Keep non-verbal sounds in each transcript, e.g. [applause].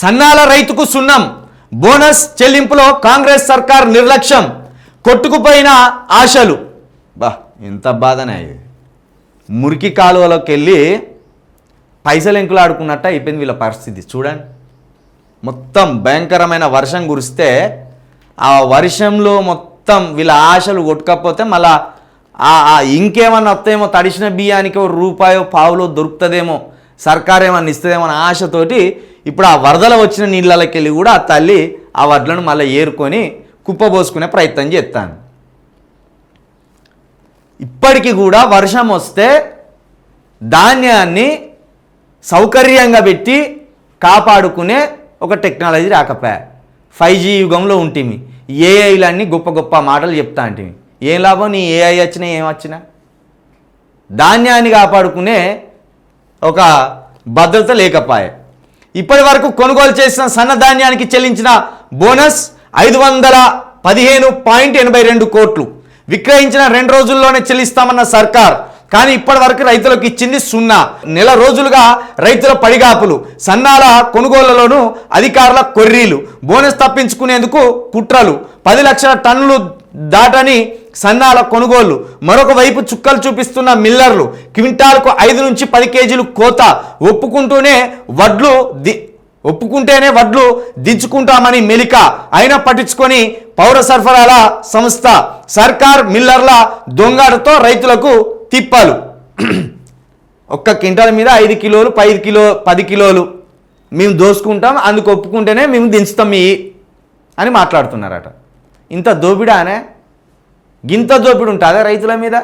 సన్నాల రైతుకు సున్నం. బోనస్ చెల్లింపులో కాంగ్రెస్ సర్కార్ నిర్లక్ష్యం. కొట్టుకుపోయిన ఆశలు. బా ఎంత బాధనే మురికి కాలువలోకి వెళ్ళి పైసలు ఎంకులాడుకున్నట్ట అయిపోయింది వీళ్ళ పరిస్థితి. చూడండి. మొత్తం భయంకరమైన వర్షం కురిస్తే ఆ వర్షంలో మొత్తం వీళ్ళ ఆశలు కొట్టుకపోతే మళ్ళా ఇంకేమన్నా వస్తాయేమో తడిసిన బియ్యానికి రూపాయో పావులో దొరుకుతుందేమో సర్కార్ ఏమన్నా ఇస్తుందేమో అన్న ఆశతోటి ఇప్పుడు ఆ వరదల వచ్చిన నీళ్ళకెళ్ళి కూడా ఆ తల్లి ఆ వడ్లను మళ్ళీ ఏరుకొని కుప్పబోసుకునే ప్రయత్నం చేస్తాను. ఇప్పటికీ కూడా వర్షం వస్తే ధాన్యాన్ని సౌకర్యంగా పెట్టి కాపాడుకునే ఒక టెక్నాలజీ రాకపోయా. ఫైవ్ జీ యుగంలో ఉంటుంది ఏఐలన్నీ గొప్ప గొప్ప మాటలు చెప్తా అంటే ఏం లాభం? నీ ఏఐ వచ్చినా ఏం వచ్చినా? ధాన్యాన్ని కాపాడుకునే ఒక భద్రత లేకపోయే. ఇప్పటి వరకు కొనుగోలు చేసిన సన్నధాన్యానికి చెల్లించిన బోనస్ ఐదు వందల పదిహేను పాయింట్ ఎనభై రెండు కోట్లు. విక్రయించిన రెండు రోజుల్లోనే చెల్లిస్తామన్న సర్కార్. కానీ ఇప్పటి వరకు రైతులకు ఇచ్చింది సున్నా. నెల రోజులుగా రైతుల పడిగాపులు. సన్నాల కొనుగోళ్ళలోనూ అధికారుల కొర్రీలు. బోనస్ తప్పించుకునేందుకు కుట్రలు. పది లక్షల టన్నులు దాటని సన్నాల కొనుగోళ్ళు. మరొక వైపు చుక్కలు చూపిస్తున్న మిల్లర్లు. క్వింటాల్కు ఐదు నుంచి పది కేజీలు కోత. ఒప్పుకుంటూనే వడ్లు ది ఒప్పుకుంటేనే వడ్లు దించుకుంటామని మెలిక. అయినా పట్టించుకొని పౌర సరఫరాల సంస్థ సర్కార్ మిల్లర్ల దొంగడతో రైతులకు తిప్పాలు. [clears throat] ఒక్క క్వింటాల మీద ఐదు కిలోలు పది కిలో పది కిలోలు మేము దోసుకుంటాం అందుకు ఒప్పుకుంటేనే మేము దించుతాం ఈ అని మాట్లాడుతున్నారట. ఇంత దోబిడానే గింత దోపిడి ఉంటుందా రైతుల మీద?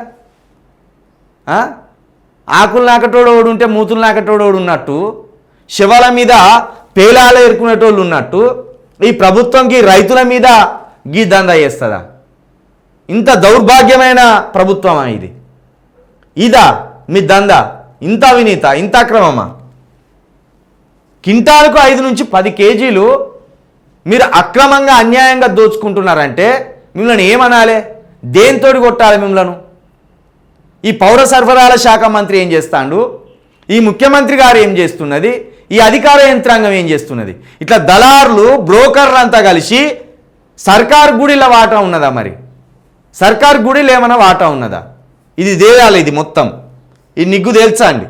ఆకులు నాకటోడోడు ఉంటే మూతులు నాకటోడోడు ఉన్నట్టు శివాల మీద పేలాలు ఎరుకునేటోళ్ళు ఉన్నట్టు ఈ ప్రభుత్వంకి రైతుల మీద గీ దందా చేస్తుందా? ఇంత దౌర్భాగ్యమైన ప్రభుత్వమా ఇది? ఇదా మీ దందా? ఇంత అవినీత ఇంత అక్రమమా? కింటాలకు ఐదు నుంచి పది కేజీలు మీరు అక్రమంగా అన్యాయంగా దోచుకుంటున్నారంటే మిమ్మల్ని ఏమనాలి? దేంతోటి కొట్టాలి మిమ్మల్ని? ఈ పౌర సరఫరాల శాఖ మంత్రి ఏం చేస్తాడు? ఈ ముఖ్యమంత్రి గారు ఏం చేస్తున్నది? ఈ అధికార యంత్రాంగం ఏం చేస్తున్నది? ఇట్లా దళారులు బ్రోకర్లు అంతా కలిసి సర్కార్ గుడిల వాటా ఉన్నదా మరి? సర్కార్ గుడిలు ఏమైనా వాటా ఉన్నదా? ఇది దేయాలి ఇది మొత్తం. ఈ నిగ్గు తేల్చండి.